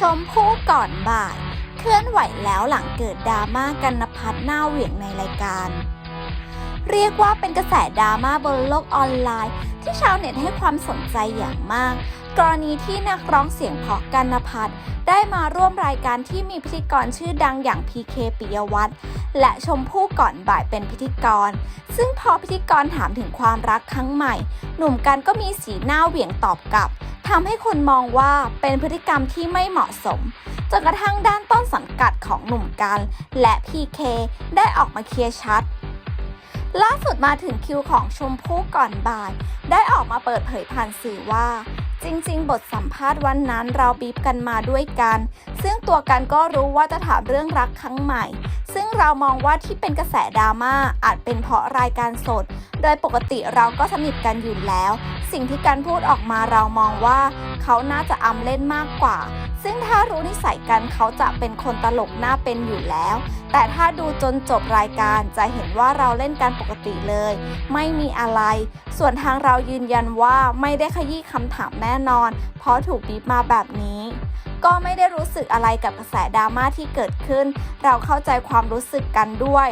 ชมพู่ก่อนบ่าย เคลื่อนไหวแล้วหลังเกิดดราม่ากันนพัฒน์หน้าเหวี่ยงในรายการ เรียกว่าเป็นกระแสดราม่าบนโลกออนไลน์ ที่ชาวเน็ตให้ความสนใจอย่างมาก กรณีที่นักร้องเสียงเพาะกันนพัฒน์ได้มาร่วมรายการที่มีพิธีกรชื่อดังอย่างพีเคปิยวัฒน์และชมพู่ก่อนบ่ายเป็นพิธีกร ซึ่งพอพิธีกรถามถึงความรักครั้งใหม่ หนุ่มกันก็มีสีหน้าเหวี่ยงตอบกลับ ทำให้คนมองว่าเป็นพฤติกรรมที่ไม่เหมาะสม จนกระทั่งด้านต้นสังกัดของหนุ่มกันและพีเคได้ออกมาเคลียร์ชัด ล่าสุดมาถึงคิวของชมพู่ก่อนบ่าย ได้ออกมาเปิดเผยผ่านสื่อว่าจริงๆ บทสัมภาษณ์วันนั้นเราบีบกันมาด้วยกันซึ่งตัวกันก็รู้ว่าจะถามเรื่องรักครั้งใหม่ ซึ่งเรามองว่าที่เป็นกระแสดราม่าอาจเป็นเพราะรายการสด โดยปกติเราก็สนิทกันอยู่แล้ว สิ่งที่การพูดออกมาเรามองว่า เขาน่าจะอำเล่นมากกว่า ซึ่งถ้ารู้นิสัยกันเขาจะเป็นคนตลกน่าเป็นอยู่แล้ว แต่ถ้าดูจนจบรายการจะเห็นว่าเราเล่นกันปกติเลย ไม่มีอะไร ส่วนทางเรายืนยันว่าไม่ได้ขยี้คำถามแน่นอน เพราะถูกบีบมาแบบนี้ ก็ไม่ได้รู้สึกอะไรกับกระแสดราม่าที่เกิดขึ้น เราเข้าใจความรู้สึกกันด้วย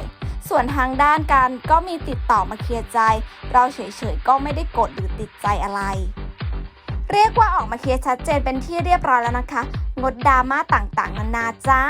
ส่วนทางด้านการก็มีติดต่อมาเคลียร์ใจ เราเฉยๆก็ไม่ได้โกรธหรือติดใจอะไร เรียกว่าออกมาเคลียร์ชัดเจนเป็นที่เรียบร้อยแล้วนะคะ งดดราม่าต่างๆ นานาจ้า